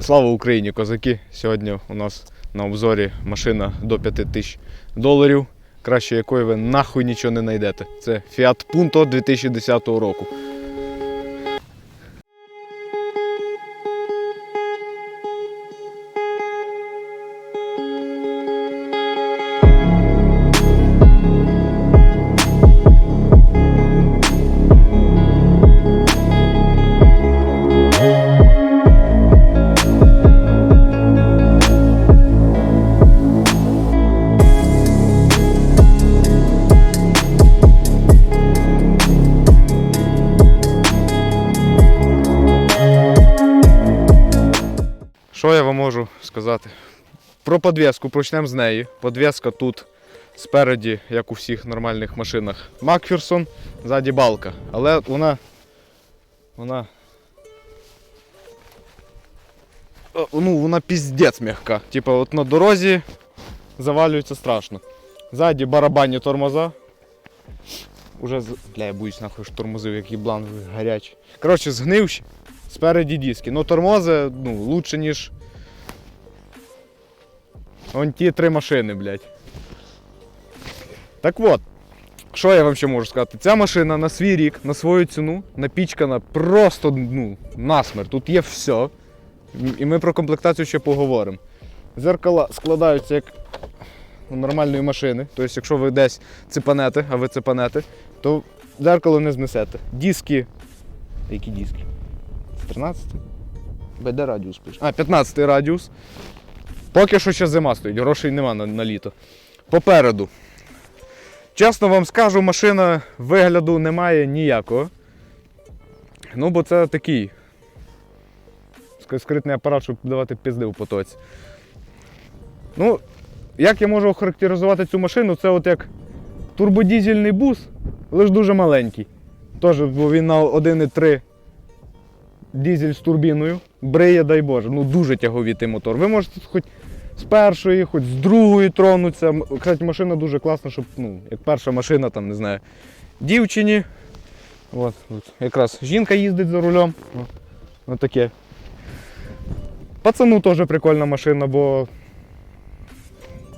Слава Україні, козаки! Сьогодні у нас на обзорі машина до 5 тисяч доларів, краще якої ви нахуй нічого не знайдете. Це Fiat Punto 2010 року. Можу сказати? Про подвіску почнемо з неї. Подвіска тут спереді, як у всіх нормальних машинах, Макферсон, ззаді балка. Але вона. Вона. Ну, вона піздець м'яка. Типа, от на дорозі завалюється страшно. Ззаді барабанні тормоза. Уже. Бля, я боюсь нахуй ж тормозив, який блан гарячий. Коротше, згнивші. Спереді диски. Ну тормози, ну, лучше, ніж. Вон ті три машини, блядь. Так от, що я вам ще можу сказати? Ця машина на свій рік, на свою ціну, напічкана просто ну, насмерть. Тут є все. І ми про комплектацію ще поговоримо. Зеркала складаються як у нормальної машини. Тобто, якщо ви десь цепанете, а ви цепанете, то дзеркало не знесете. Диски. Які диски? 13? БД радіус пише. А, 15 радіус. Поки що ще зима стоїть, грошей нема на, на літо. Попереду. Чесно вам скажу, машина вигляду немає ніякого. Ну, бо це такий скритний апарат, щоб давати пізди в потоці. Ну, як я можу охарактеризувати цю машину, це от як турбодізельний бус, лише дуже маленький. Теж, бо він на 1,3 дізель з турбіною. Бриє, дай Боже, ну дуже тяговітий мотор. Ви можете хоч з першої, хоч з другої тронутися. М- Кстати, машина дуже класна, щоб, ну, як перша машина, там, не знаю, дівчині. От, от. Якраз жінка їздить за рулем. От таке. Пацану теж прикольна машина, бо.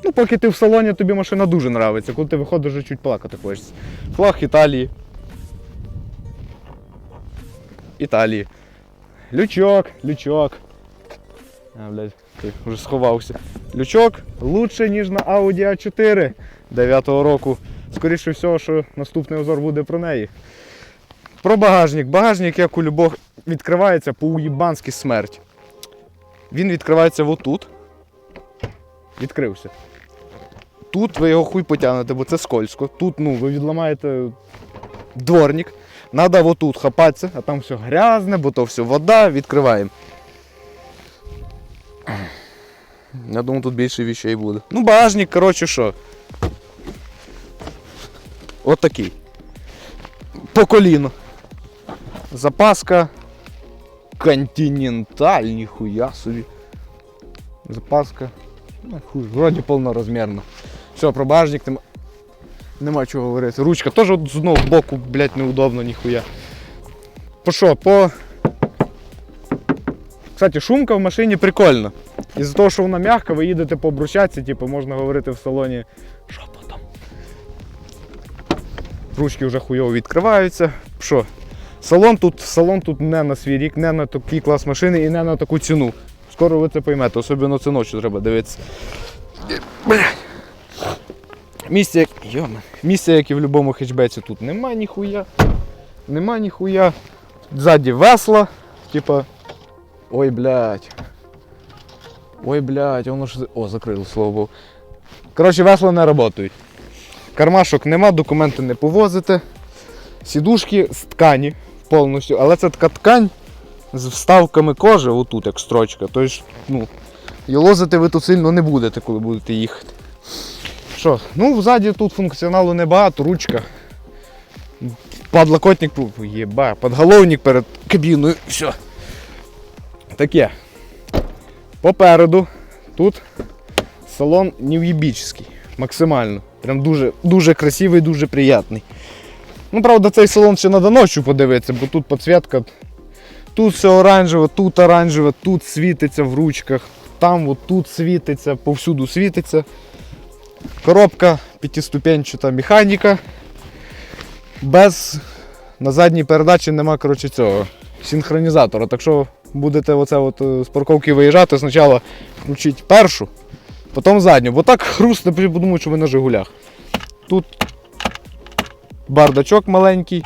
Ну, поки ти в салоні, тобі машина дуже подобається. Коли ти виходиш, вже чуть плакати хочеться. Флаг Італії. Італії. Лючок, лючок. А, блядь, ти вже сховався. Лючок лучше, ніж на Audi A4 9-го року. Скоріше всього, що наступний озор буде про неї. Про багажник. Багажник, як у любого, відкривається по уїбанськи смерть. Він відкривається отут. Відкрився. Тут ви його хуй потягнете, бо це скользко. Тут ну, ви відламаєте дворник. Надо отут хапатися, а там все грязне, бо то все вода, відкриваємо. Я думаю, тут більше вещей буде. Ну, багажник, коротше, що. От такий. По коліно. Запаска. Континенталь, ніхуя собі. Запаска. Ну, хуй, вроді повнорозмірно. Все, про багажник нема, нема чого говорити. Ручка теж з боку, блядь, неудобно, ніхуя. По що? По. Кстати, шумка в машині прикольна. Із-за того, що вона м'яка, ви їдете по брусчатці, типу, можна говорити в салоні шепотом. Ручки вже хуйово відкриваються. Що? Салон тут, салон тут не на свій рік, не на такий клас машини і не на таку ціну. Скоро ви це поймете, особливо це ночі треба дивитися. Місця, як... Місця, як і в будь-якому хетчбеці, тут нема ніхуя. Нема ніхуя. Ззаді весла. Типа. Ой, блядь. Ой, блядь, воно ж. О, закрило, слава Богу. Коротше, весла не працюють. Кармашок нема, документи не повозите. Сідушки з ткані повністю, але це така ткань з вставками кожи, отут як строчка. Тобто, ну, і лозити ви тут сильно не будете, коли будете їхати. Що, ну ззаді тут функціоналу небагато, ручка. Подлокотник, фу, єба, подголовник перед кабіною, все. Таке. Попереду тут салон нев'єбічний, максимально. Прям дуже, дуже красивий, дуже приятний. Ну, правда, цей салон ще треба ночі подивитися, бо тут підсвітка Тут все оранжеве, тут оранжеве, тут світиться в ручках, там от тут світиться, повсюду світиться. Коробка п'ятиступенчата механіка. Без на задній передачі нема коротше, цього синхронізатора. Так що будете оце от е, з парковки виїжджати, спочатку включіть першу, потім задню. Бо так хрустне, подумають, що ви на Жигулях. Тут бардачок маленький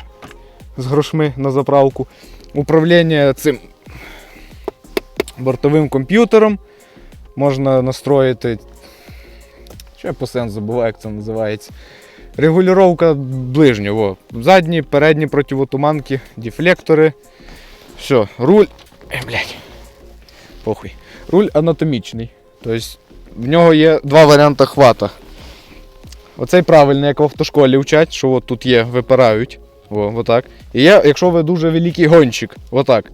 з грошми на заправку. Управління цим бортовим комп'ютером. Можна настроїти. Що я постійно забуваю, як це називається. Регулювання ближнього. Задні, передні противотуманки, дефлектори. Все, руль. Е, блядь. Похуй. Руль анатомічний. Тобто в нього є два варіанти хвата. Оцей правильний, як в автошколі вчать, що от тут є, випирають. О, отак. І є, якщо ви дуже великий гонщик, отак.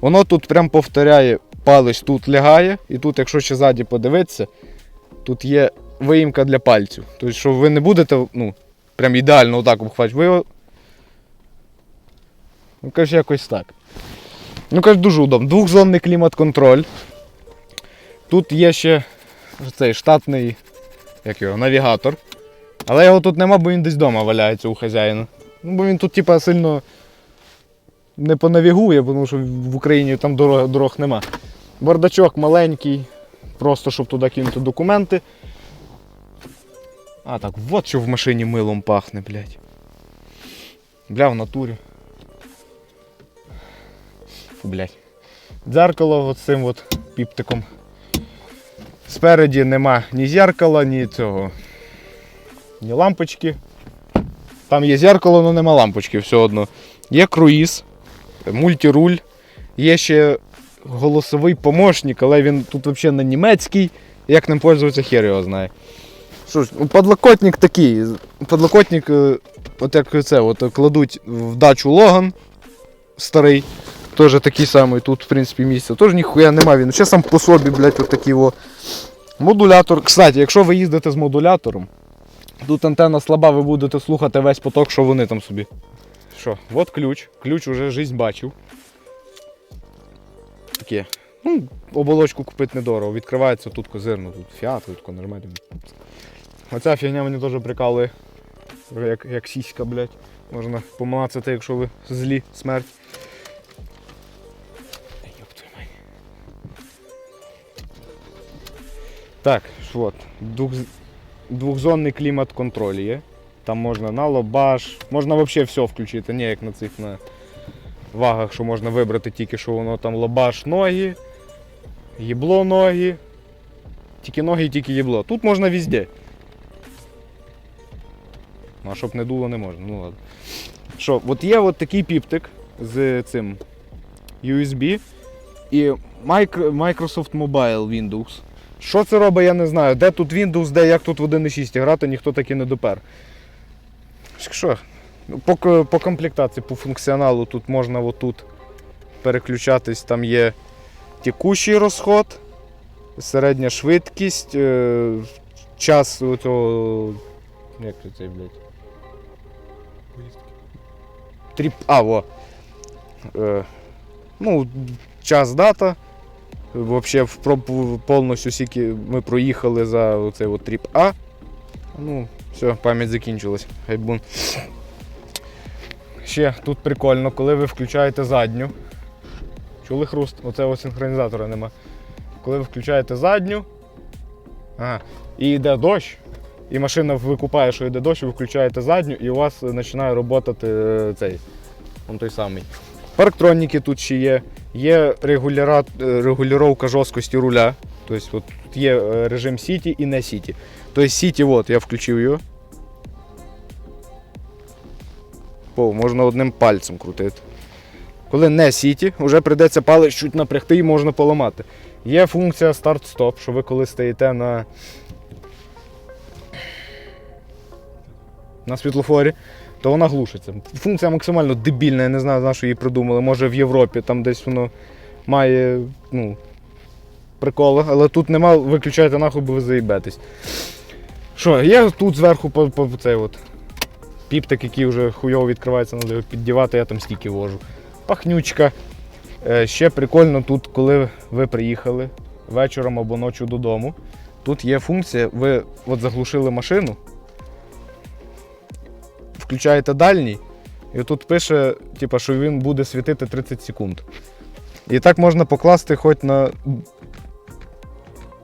Воно тут прям повторяє, палець тут лягає, і тут, якщо ще ззаді подивитися, тут є виїмка для пальців. Тобто, що ви не будете, ну, прям ідеально отак обхвачувати. Ви його. Ну, каже, якось так. Ну, каже, дуже удобно. Двохзонний клімат-контроль. Тут є ще цей штатний як його, навігатор. Але його тут нема, бо він десь вдома валяється у хазяїна. Ну, бо він тут, типа, сильно не понавігує, тому що в Україні там дорог, дорог нема. Бардачок маленький, просто щоб туди кинути документи. А, так, от що в машині милом пахне, блядь. Бля, в натурі. Блядь. Дзеркало цим от піптиком. Спереді нема ні зеркала, ні цього. Ні лампочки. Там є зеркало, але нема лампочки все одно. Є круїз, мультируль, є ще голосовий помощник, але він тут взагалі на німецький. Як ним пользуватися, хер його знає. Що ж, подлокотник такий. Подлокотник, е, от як це, от кладуть в дачу Логан старий. Теж такий самий, тут, в принципі, місця. Теж ніхуя нема він. Ще сам по собі, блядь, от такий. Модулятор. Кстати, якщо ви їздите з модулятором, тут антенна слаба, ви будете слухати весь поток, що вони там собі. Що, от ключ. Ключ уже жизнь бачив. Таке. Ну, оболочку купити недорого. Відкривається тут козирно, тут фіат, тут нормально. Оця фігня мені теж прикалує. Як, як сіська, блядь. Можна помацати, якщо ви злі, смерть. Так, от. Двохзонний клімат-контроль є. Там можна на лобаш, можна взагалі все включити, не як на цих на вагах, що можна вибрати тільки, що воно там лобаш ноги, їбло ноги. Тільки ноги тільки їбло. Тут можна везде. Ну, а щоб не дуло, не можна. Ну ладно. Що, от є от такий піптик з цим USB і Microsoft Mobile Windows. Що це робить, я не знаю. Де тут Windows, де як тут в 1.6 грати, ніхто таки не допер. Що? По, по комплектації, по функціоналу тут можна отут переключатись, там є текущий розход, середня швидкість, е, час цього. Як це блядь? Тріп. А, во. Е, ну, час дата. Вообще в повністю скільки ми проїхали за оцей от тріп А. Ну, все, пам'ять закінчилась. Хай бун. Ще тут прикольно, коли ви включаєте задню. Чули хруст? Оце синхронізатора нема. Коли ви включаєте задню. Ага, і йде дощ, і машина викупає, що йде дощ, ви включаєте задню, і у вас починає роботати е, цей. Он той самий. Парктроніки тут ще є. Є е, регулювання жорсткості руля. Тобто тут є е, режим Сіті і не Сіті. Тобто Сіті, от, я включив його. О, можна одним пальцем крутити. Коли не Сіті, вже прийдеться палець чуть напрягти і можна поламати. Є функція старт-стоп, що ви коли стоїте на, на світлофорі, то вона глушиться. Функція максимально дебільна, я не знаю, на що її придумали. Може в Європі там десь воно має ну, приколи, але тут нема, виключайте нахуй, бо ви заїбетесь. Що, є тут зверху по, по, цей от піптик, який вже хуйово відкривається, треба його піддівати, я там стільки вожу. Пахнючка. Е, Ще прикольно тут, коли ви приїхали вечором або ночі додому. Тут є функція, ви от заглушили машину, включаєте дальній, і тут пише, типа, що він буде світити 30 секунд. І так можна покласти хоч на.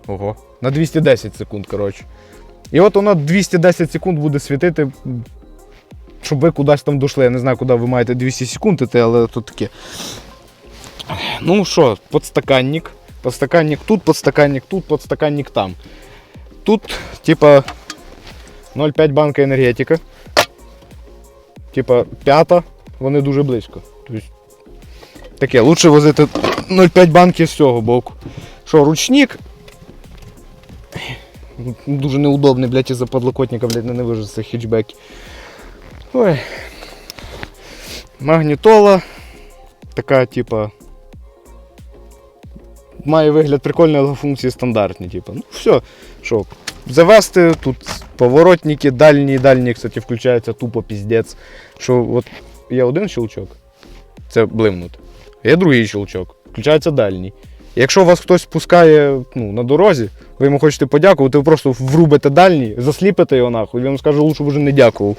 Ого. На 210 секунд, коротше. І от воно 210 секунд буде світити, щоб ви кудись там дійшли. Я не знаю, куди ви маєте 200 секунд іти, але тут таке. Ну що, подстаканник. Подстаканник тут, подстаканник тут, подстаканник там. Тут, типа, 0,5 банка енергетика. Типа, п'ята, вони дуже близько. Тобто, таке, лучше возити 0,5 банки з цього боку. Що, ручник? Дуже неудобний, блядь, із-за подлокотника, блядь, не з цих. Ой. Магнітола. Така, типа. Має вигляд прикольний, але функції стандартні. Типу. Ну, все, що, завести, тут поворотники, дальні, дальні, кстати, включаються тупо піздець. Що от є один щелчок, це блимнути. Є другий щелчок, включається дальній. Якщо вас хтось спускає ну, на дорозі, ви йому хочете подякувати, ви просто врубите дальній, засліпите його нахуй, він вам скаже, лучше б вже не дякував.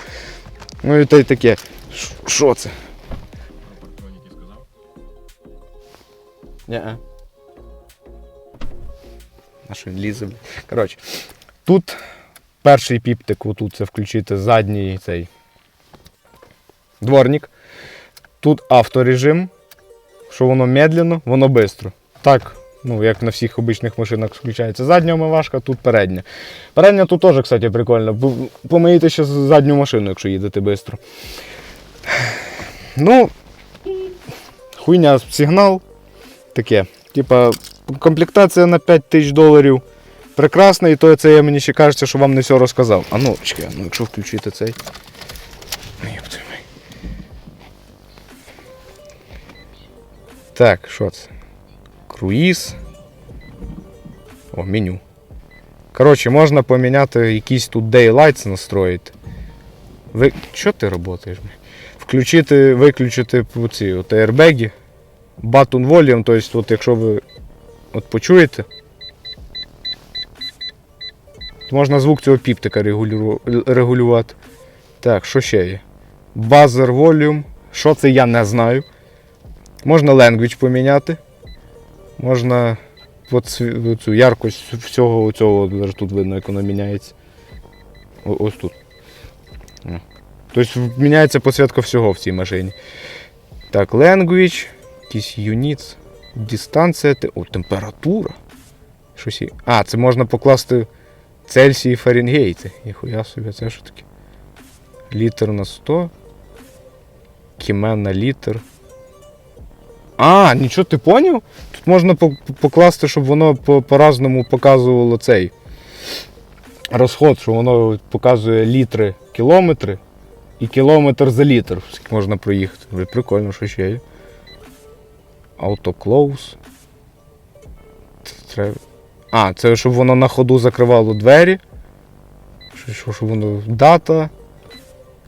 Ну і те й таке. Що це? Ні. А що він лізе? Коротше, тут перший піптик, отут це включити задній цей дворник. Тут авторежим, що воно медленно, воно швидко. Так, ну, як на всіх обичних машинах включається задня омивашка, тут передня. Передня тут теж, кстати, прикольно. Помиєте ще задню машину, якщо їдете швидко. Ну, хуйня сигнал. Таке. Типа, комплектація на 5 тисяч доларів. Прекрасна, і то це я мені ще кажеться, що вам не все розказав. А ну, чекай, ну якщо включити цей. Ну. Так, що це? Круїз. О, меню. Коротше, можна поміняти якісь тут Daylights настроїти. Ви... Що ти працюєш? Включити, виключити ці от аербеги. Button volume, тобто, от якщо ви от почуєте, можна звук цього піптика регулювати. Так, що ще є? Buzzer volume. Що це я не знаю. Можна language поміняти. Можна цю яркость всього цього, тут видно, як воно міняється. Ось тут. Тобто міняється підсвітка всього в цій машині. Так, language, якийсь units, дистанція, о, температура. Щось. А, це можна покласти Цельсій і Фаренгейти. Ніхуя собі, це що таке? Літр на 100. Кімен на літр. А, нічого ти поняв? Тут можна по- по- покласти, щоб воно по- по-разному показувало цей розход, що воно показує літри кілометри і кілометр за літр. Можна проїхати. Прикольно, що ще є. Autoclose. Це. А, це щоб воно на ходу закривало двері. Що, що, щоб воно. Дата.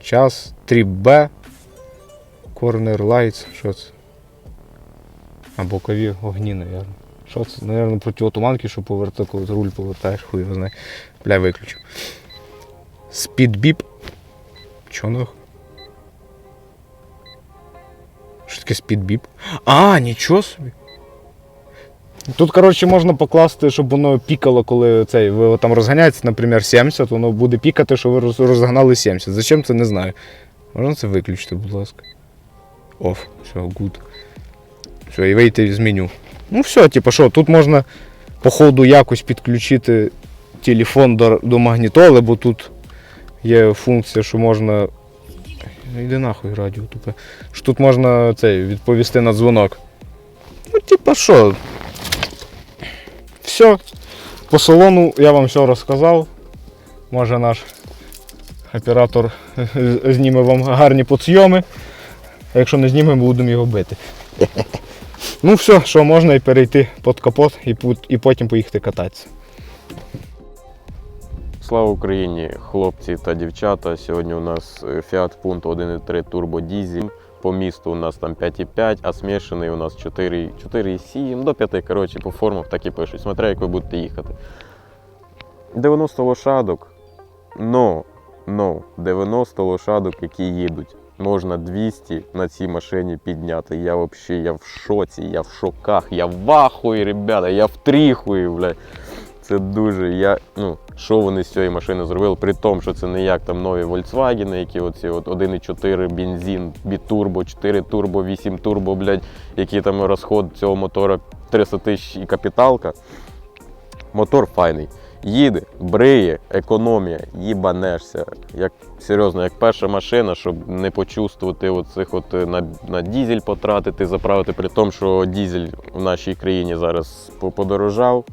Час. 3B. Corner lights. Що це? А бокові огні, мабуть. Що це? Наверно, протиотуманки, що поверта, коли руль повертаєш, хуй його знає. Бля, виключив. Speed beep. Чо Що таке beep? А, нічого собі. Тут, коротше, можна покласти, щоб воно пікало, коли цей, ви там розганяєте, наприклад, 70, воно буде пікати, що ви розгнали 70. Зачем це не знаю. Можна це виключити, будь ласка. Оф, все, good. Все, і вийти з меню. Ну все, типу що, тут можна по ходу якось підключити телефон до, до магнітоли, бо тут є функція, що можна. Йди нахуй радіо тупе. Що тут можна цей, відповісти на дзвонок. Ну, типа що. Все. По салону я вам все розказав. Може наш оператор зніме вам гарні подсйоми. А якщо не зніме, будемо його бити. Ну все, що можна і перейти під капот і потім поїхати кататися. Слава Україні, хлопці та дівчата. Сьогодні у нас е, Fiat Punto 1.3 Turbo Diesel. по місту у нас там 5,5, а смішаний у нас 4,7 до 5, коротше, по формах так і пишуть, смотря як ви будете їхати. 90 лошадок, но, но, 90 лошадок, які їдуть. Можна 200 на цій машині підняти. Я взагалі, я в шоці, я в шоках, я в ахуї, ребята, я в тріхуї, блядь. Це дуже. Я, ну, що вони з цієї машини зробили, при тому, що це не як там нові Volkswagen, які оці от 1,4 бензин, бітурбо, 4 турбо, 8 турбо, блядь, які там розход цього мотора 300 тисяч і капіталка. Мотор файний. Їде, бриє, економія, їбанешся. Як серйозно, як перша машина, щоб не почувствувати оцих от е, на, на дізель потратити, заправити, при тому, що дізель в нашій країні зараз по- подорожав.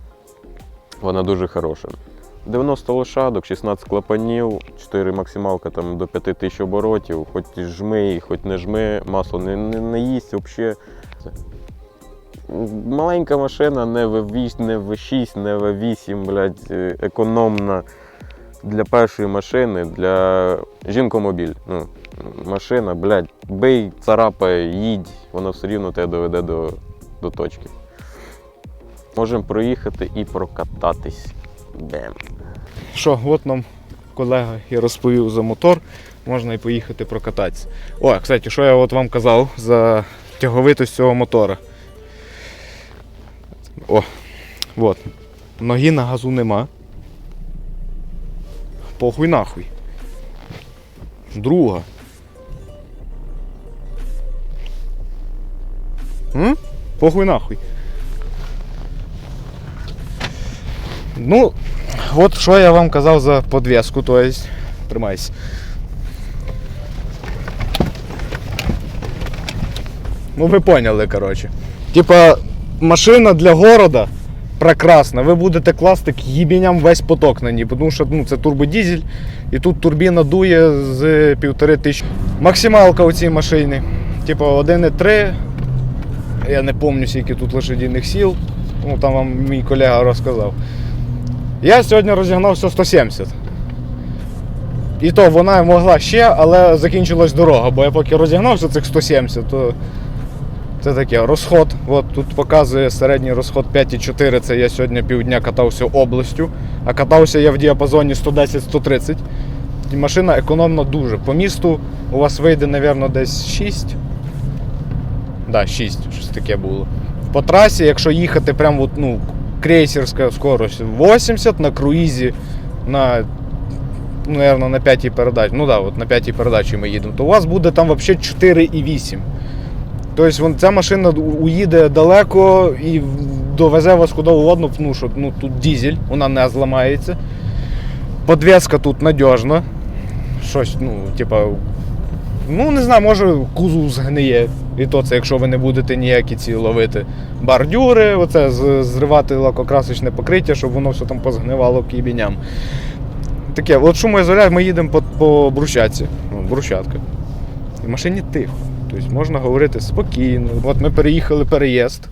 Вона дуже хороша. 90 лошадок, 16 клапанів, 4 максималка там до 5 тисяч оборотів, хоч жми, хоч не жми, масло не, не, не їсть взагалі. Маленька машина, не V8, не V6, не V8, блядь, е, економна для першої машини, для жінкомобіль. Ну, машина, блядь, бий, царапай, їдь, воно все рівно тебе доведе до, до точки. Можемо проїхати і прокататись. Бем. Що, от нам колега і розповів за мотор, можна і поїхати прокататися. О, кстати, що я от вам казав за тяговитость цього мотора. О, от. Ноги на газу нема. Похуй нахуй. Друга. М? Похуй нахуй. Ну, от що я вам казав за подвеску, то есть, тримайся. Ну ви поняли, коротше. Типа, машина для города прекрасна. Ви будете класти к їбіням весь поток на ній, тому що ну, це турбодізель, і тут турбіна дує з півтори тисячі. Максималка у цій машині. Типа 1,3. Я не пам'ятаю, скільки тут лошадіних сіл. Ну, там вам мій колега розказав. Я сьогодні розігнався 170. І то вона могла ще, але закінчилась дорога, бо я поки розігнався цих 170, то це таке розход. От тут показує середній розход 5,4. Це я сьогодні півдня катався областю, а катався я в діапазоні 110-130. І машина економна дуже. По місту у вас вийде, мабуть, десь 6. Да, 6, щось таке було. По трасі, якщо їхати прям от, ну, крейсерська скорость 80 на круїзі на, ну, наверное, на п'ятій передачі. Ну да, от на п'ятій передачі ми їдемо, то у вас буде там взагалі 4,8. Тобто ця машина уїде далеко і довезе вас куди угодно, ну, що ну, тут дізель, вона не зламається. Подвеска тут надіжна. Щось, ну, типа, ну не знаю, може кузов згниє. І то це, якщо ви не будете ніякі ці ловити бордюри, оце зривати лакокрасочне покриття, щоб воно все там позгнивало к їбіням. Таке, от шумоізоляція, ми їдемо по, по брусчатці. Ну, брусчатка. І в машині тихо. Тобто можна говорити спокійно. От ми переїхали переїзд.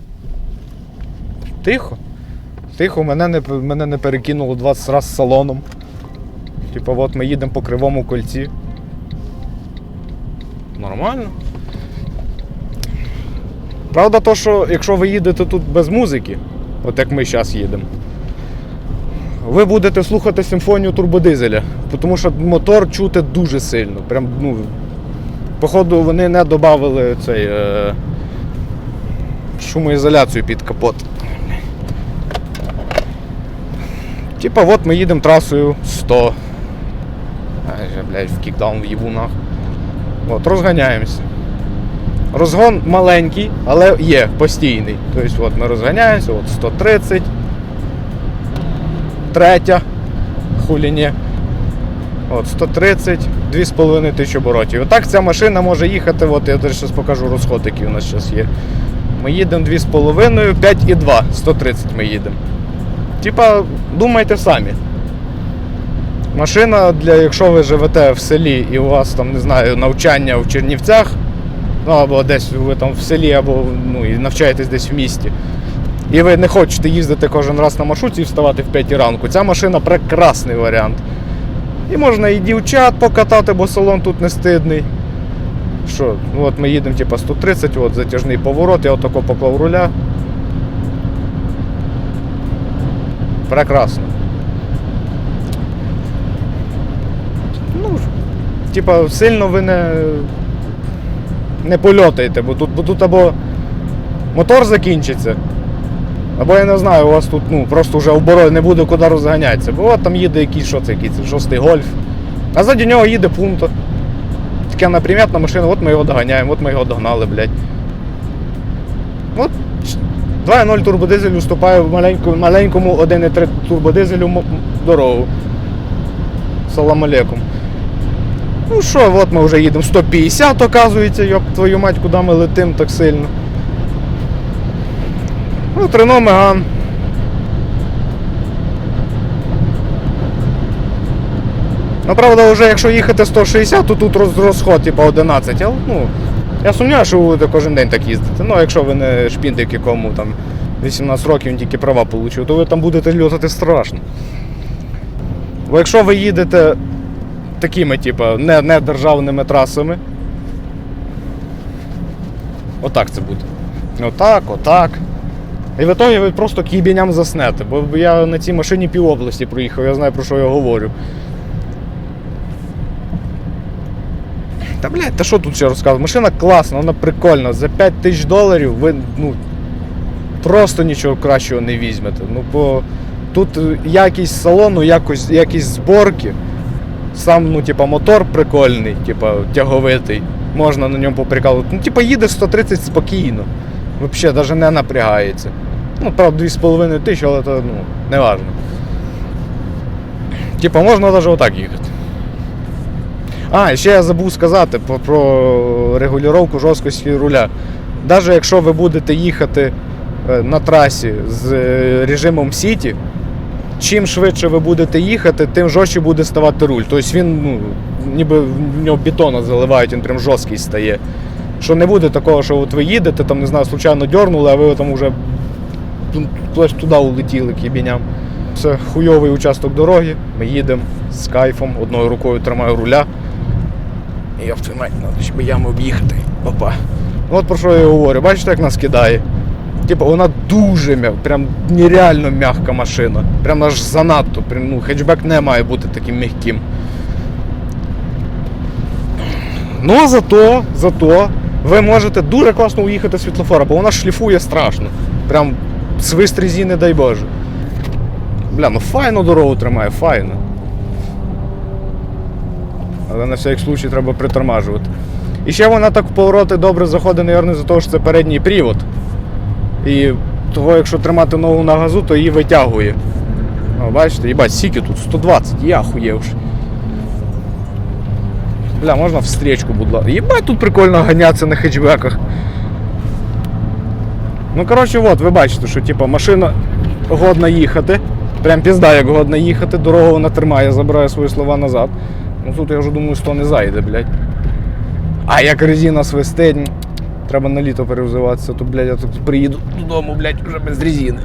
Тихо. Тихо, мене не, мене не перекинуло 20 разів салоном. Типа, от ми їдемо по кривому кольці. Нормально. Правда, то, що якщо ви їдете тут без музики, от як ми зараз їдемо, ви будете слухати симфонію турбодизеля, тому що мотор чути дуже сильно. Прям, ну, походу, вони не додали цей е, шумоізоляцію під капот. Типа, от ми їдемо трасою 100. Ай, же, блядь, в кікдаун в'їбу нахуй. От, розганяємося. Розгон маленький, але є постійний. Тобто от ми розганяємося, от 130. Третя. Хулі ні. От 130, 2,5 тисячі оборотів. Отак ця машина може їхати, от я зараз покажу розход, який у нас зараз є. Ми їдемо 2,5, 5,2, 130 ми їдемо. Типа, думайте самі. Машина для, якщо ви живете в селі і у вас там, не знаю, навчання в Чернівцях, ну або десь ви там в селі, або ну, і навчаєтесь десь в місті. І ви не хочете їздити кожен раз на маршруті і вставати в 5 ранку. Ця машина прекрасний варіант. І можна і дівчат покатати, бо салон тут не стидний. Що, ну от ми їдемо типа 130, от затяжний поворот, я отако поклав руля. Прекрасно. Ну, типа, сильно ви не, не польотаєте, бо тут, бо тут або мотор закінчиться, або я не знаю, у вас тут ну, просто вже оборот не буде куди розганятися. Бо от там їде якийсь, що це якийсь, шостий гольф. А ззаді нього їде пункт. Така неприметна машина, от ми його доганяємо, от ми його догнали, блядь. От 2.0 турбодизель уступає в маленькому 1.3 турбодизелю дорогу. Салам алейкум. Ну що, от ми вже їдемо 150, оказується, йоп твою мать, куди ми летим так сильно. Ну, Рено Меган. Ну, правда, вже якщо їхати 160, то тут розход, типу, 11. Але, ну, я сумніваюся, що ви будете кожен день так їздити. Ну, якщо ви не шпіндик, якому там 18 років він тільки права отримав, то ви там будете льотати страшно. Бо якщо ви їдете такими, типу, не, не державними трасами, отак це буде. Отак, отак. І в ітогі ви просто кібіням заснете. Бо я на цій машині пів області проїхав, я знаю про що я говорю. Та блядь, та що тут ще розказувати? Машина класна, вона прикольна. За 5 тисяч доларів ви ну, просто нічого кращого не візьмете. Ну, бо тут якість салону, якось, якість зборки. Сам, ну, типа, мотор прикольний, типа, тяговитий. Можна на ньому поприкалувати. Ну, типа, їде 130 спокійно. Взагалі, навіть не напрягається. Ну, правда, 2,5 тисячі, але це, ну, не важно. Типа, можна навіть отак їхати. А, ще я забув сказати про, про регулювання жорсткості руля. Навіть якщо ви будете їхати е, на трасі з е, режимом Сіті, чим швидше ви будете їхати, тим жорстче буде ставати руль. Тобто він, ну, ніби в нього бетона заливають, він прям жорсткий стає. Що не буде такого, що от ви їдете, там, не знаю, случайно дьорнули, а ви там вже туди улетіли кібіням. Це хуйовий участок дороги. Ми їдемо з кайфом, одною рукою тримаю руля. І я мать, треба щоб об'їхати. Опа. Ну, От про що я говорю. Бачите, як нас кидає? Типу, вона дуже м'яка, прям нереально м'яка машина. Прям аж занадто. Прям, ну, хетчбек не має бути таким м'яким. Ну, зато, зато ви можете дуже класно уїхати з світлофора, бо вона шліфує страшно. Прям свист резини, дай Боже. Бля, ну файно дорогу тримає, файно. Але на всякий случай треба притормажувати. І ще вона так в повороти добре заходить, наверное, за того, що це передній привод. І того, якщо тримати ногу на газу, то її витягує. О, бачите, їбать, сіки тут 120, я хуєвши. Бля, можна встречку, будь ласка. Єбать, тут прикольно ганятися на хетчбеках. Ну, коротше, от, ви бачите, що типа, машина годна їхати. Прям пізда, як годна їхати, дорогу вона тримає, забирає свої слова назад. Ну тут я вже думаю, 100 не зайде, блядь. А як резина свистить, треба на літо перевзиватися, то, блядь, я тут приїду додому, блядь, вже без резини.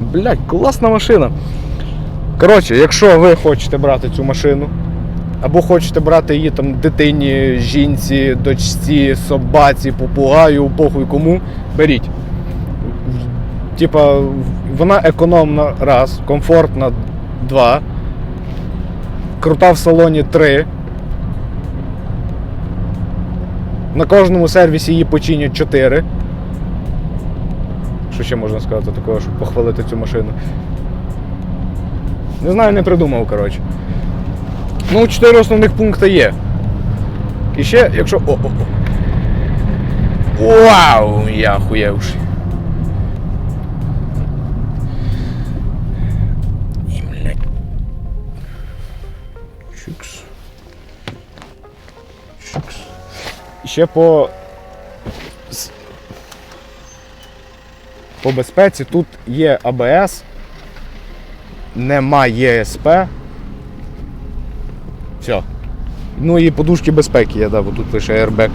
Блядь, класна машина. Коротше, якщо ви хочете брати цю машину, або хочете брати її там дитині, жінці, дочці, собаці, попугаю, похуй кому, беріть. Типа, вона економна раз, комфортна два, крута в салоні три. На кожному сервісі її починять 4. Що ще можна сказати такого, щоб похвалити цю машину? Не знаю, не придумав, коротше. Ну, чотири основних пункти є. І ще, якщо. О, о, о. Вау! Я хуєвши. Ще по. По безпеці тут є АБС, нема ЄСП. Все. Ну і подушки безпеки є, да, бо тут пише airbag.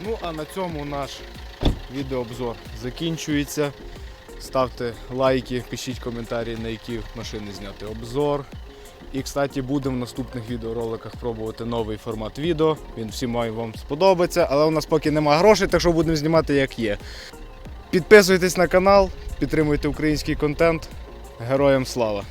Ну, а на цьому наш відеообзор закінчується. Ставте лайки, пишіть коментарі, на які машини зняти обзор. І, кстати, будемо в наступних відеороликах пробувати новий формат відео. Він всім вам сподобається, але у нас поки немає грошей, так що будемо знімати як є. Підписуйтесь на канал, підтримуйте український контент. Героям слава!